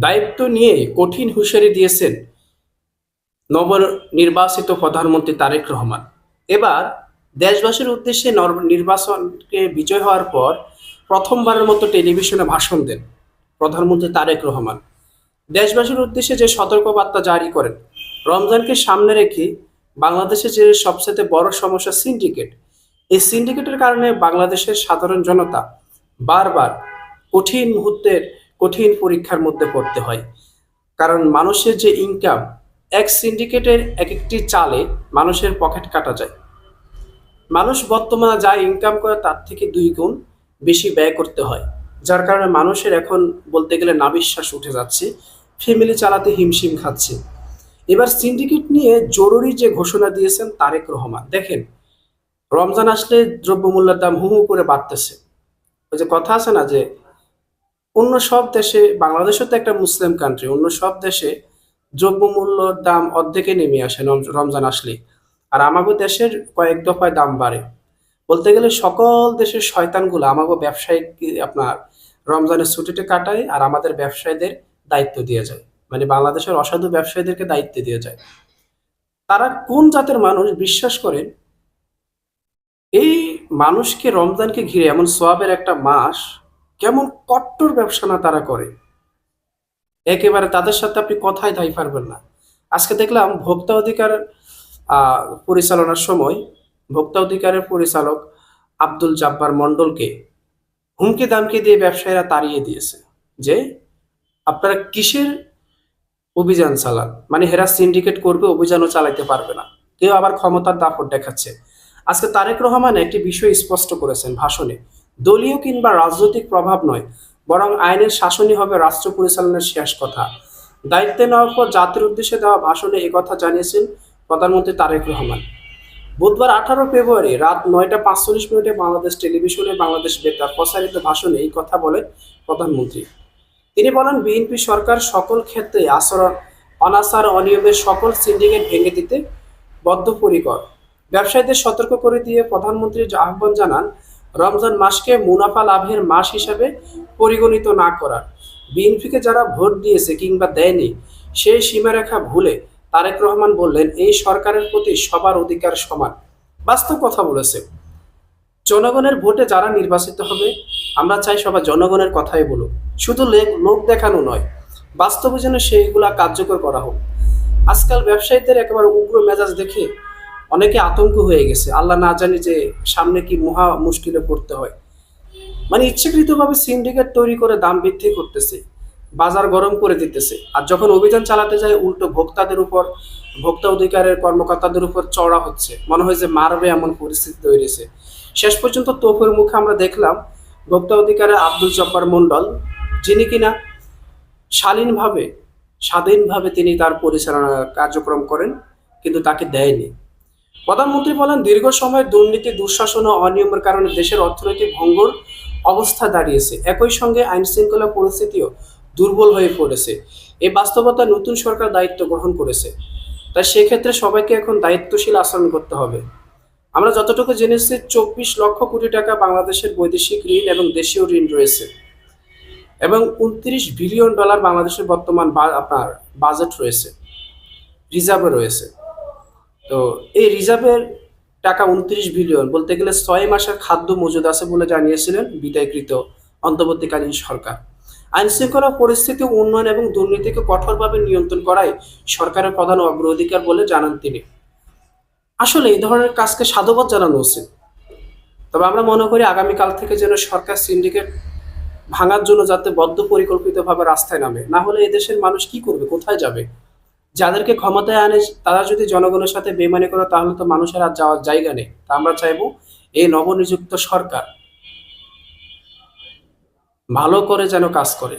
দায়িত্ব নিয়ে কঠিন হুঁশিয়ারি দিয়েছেন নবনির্বাচিত প্রধানমন্ত্রী তারেক রহমান। এবার দেশবাসীর উদ্দেশ্যে নর- নির্বাচনকে বিজয় হওয়ার পর প্রথমবারের মতো টেলিভিশনে ভাষণ দেন প্রধানমন্ত্রী তারেক রহমান। দেশবাসীর উদ্দেশ্যে যে সতর্কবার্তা জারি করেন, রমজানকে সামনে রেখে বাংলাদেশে যে সবচেয়ে বড় সমস্যা সিন্ডিকেট, এই সিন্ডিকেটের কারণে বাংলাদেশের সাধারণ জনতা বারবার কঠিন মুহূর্তের কঠিন পরীক্ষার মধ্যে পড়তে হয়। কারণ মানুষের যে ইনকাম এক সিন্ডিকেটের এক একটি চালে মানুষের পকেট কাটা যায়। মানুষ বর্তমানে যা ইনকাম করে তার থেকে দুই গুণ বেশি ব্যয় করতে হয়। যার কারণে মানুষের এখন বলতে গেলে নাবিশ্বাস উঠে যাচ্ছে ফ্যামিলি চালাতে হিমশিম খাচ্ছে। এবার সিন্ডিকেট নিয়ে জরুরি যে ঘোষণা দিয়েছেন তারেক রহমান। দেখেন, রমজান আসলে দ্রব্যমূল্যের দাম হু হু করে বাড়তেছে। ওই যে কথা আছে না যে অন্য সব দেশে, বাংলাদেশও তো একটা মুসলিম কান্ট্রি অন্য সব দেশে দ্রব্যমূল্যর দাম অর্ধেকে নেমে আসে রম- রমজান আসলে। আর আমাগো দেশের কয়েক দফায় দাম বাড়ে। বলতে গেলে সকল দেশের শয়তানগুলো আমাগো ব্যবসায়িক আপনার রমজানের ছুটিতে কাটায় আর আমাদের ব্যবসায়ীদের দায়িত্ব দিয়ে যায়। মানে বাংলাদেশের অসাধু ব্যবসায়ীদেরকে দায়িত্ব দিয়ে যায়। তারা কোন জাতের মানুষ বিশ্বাস করেন এই মানুষকে রমজানকে ঘিরে এমন সোয়াবের একটা মাস কেমন কট্টর ব্যবসা না তারা করে? একেবারে তাদের সাথে আপনি কথাই ধাই পারবেন না। আজকে দেখলাম ভোক্তা অধিকার পরিচালনার সময় ভোক্তা অধিকারের পরিচালক আব্দুল জাব্বার মন্ডলকে হুমকি দামকি দিয়ে ব্যবসায়ীরা তাড়িয়ে দিয়েছে যে, আপনারা কিসের অভিযান চালান? মানে হেরা সিন্ডিকেট করবে, অভিযানও চালাইতে পারবে না। কেউ আবার ক্ষমতার দাপট দেখাচ্ছে। আজকে তারেক রহমান একটি বিষয় স্পষ্ট করেছেন ভাষণে। দলীয় কিংবা রাজনৈতিক প্রভাব নয়, বরং আইনের শাসনই হবে রাষ্ট্র পরিচালনার শেষ কথা। দায়িত্বে নেওয়ার পর জাতির উদ্দেশ্যে দেওয়া ভাষণে কথা জানিয়েছেন প্রধানমন্ত্রী তারেক রহমান। বুধবার আঠারো ফেব্রুয়ারি রাত নয়টা পাঁচচল্লিশ মিনিটে বাংলাদেশ টেলিভিশনে বাংলাদেশ বেতার প্রসারিত ভাষণে এই কথা বলেন প্রধানমন্ত্রী। তিনি বলেন, বিএনপি সরকার সকল ক্ষেত্রে আচরণ, অনাচার, অনিয়মের সকল সিন্ডিকেট ভেঙে দিতে বদ্ধপরিকর। ব্যবসায়ীদের সতর্ক করে দিয়ে প্রধানমন্ত্রী আহ্বান জানান রমজান মাসকে মুনাফা লাভের মাস হিসাবে পরিগণিত না করার। বিএনপিকে যারা ভোট দিয়েছে কিংবা দেয়নি, সেই সীমারেখা ভুলে তারেক রহমান বললেন, এই সরকারের প্রতি সবার অধিকার সমান। বাস্তব কথা বলেছে। জনগণের ভোটে যারা নির্বাচিত হবে, আমরা চাই সবাই জনগণের কথাই বলুক। শুধু লোক দেখানো নয়, বাস্তবে যেন সেইগুলা কার্যকর করা হোক। আজকাল ব্যবসায়ীদের একেবারে উগ্র মেজাজ দেখে অনেকে আতঙ্ক হয়ে গেছে। আল্লাহ না জানি যে সামনে কি মহা মুশকিলে পড়তে হয়। মানে ইচ্ছাকৃতভাবে সিন্ডিকেট তৈরি করে দাম বৃদ্ধি করতেছে, বাজার গরম করে দিতেছে। আর যখন অভিযান চালাতে যায়, উল্টো ভোক্তাদের উপর, ভোক্তা অধিকারের কর্মকর্তাদের উপর চড়া হচ্ছে। মনে হয় যে মারবে এমন পরিস্থিতি তৈরি হয়েছে। শেষ পর্যন্ত তোফের মুখে আমরা দেখলাম, ভোক্তা অধিকারের আব্দুল জব্বার মন্ডল যিনি কিনা শালীনভাবে, স্বাধীনভাবে তিনি তার পরিচালনা কার্যক্রম করেন, কিন্তু তাকে দেয়নি। প্রধানমন্ত্রী বলেন, দীর্ঘ সময় দুর্নীতি, দুঃশাসন ও অনিয়মের কারণে দেশের অর্থনৈতিক ভঙ্গুর অবস্থা দাঁড়িয়েছে। একই সঙ্গে আইন শৃঙ্খলা পরিস্থিতিও দুর্বল হয়ে পড়েছে। এই বাস্তবতা নতুন সরকার দায়িত্ব গ্রহণ করেছে। তাই সেক্ষেত্রে সবাইকে এখন দায়িত্বশীল আচরণ করতে হবে। আমরা যতটুকু জেনেছি, চব্বিশ লক্ষ কোটি টাকা বাংলাদেশের বৈদেশিক ঋণ এবং দেশীয় ঋণ রয়েছে। এবং উনত্রিশ বিলিয়ন ডলার বাংলাদেশের বর্তমান আপনার বাজেট রয়েছে, রিজার্ভে রয়েছে। তো এই রিজার্ভের টাকা উনত্রিশ বিলিয়ন বলতে গেলে ছয় মাসের খাদ্য মজুদ আছে বলে জানিয়েছিলেন বিদায়কৃত অন্তর্বর্তীকালীন সরকার। আইন শৃঙ্খলা পরিস্থিতি, উন্নয়ন এবং দুর্নীতিকে কঠোরভাবে নিয়ন্ত্রণ করাই সরকারের প্রধান অগ্রাধিকার বলে জানান তিনি। আসলে এই ধরনের কাজকে সাধুবাদ জানানো উচিত। তবে আমরা মনে করি আগামীকাল থেকে যেন সরকার সিন্ডিকেট ভাঙার জন্য যাতে বদ্ধ পরিকল্পিতভাবে রাস্তায় নামে। না হলে এই দেশের মানুষ কি করবে? কোথায় যাবে? যাদেরকে ক্ষমতায় আনে, তারা যদি জনগণের সাথে বেমানি করে, তাহলে তো মানুষের আর যাওয়ার জায়গা নেই। তা আমরা চাইব এই নবনিযুক্ত সরকার ভালো করে যেন কাজ করে।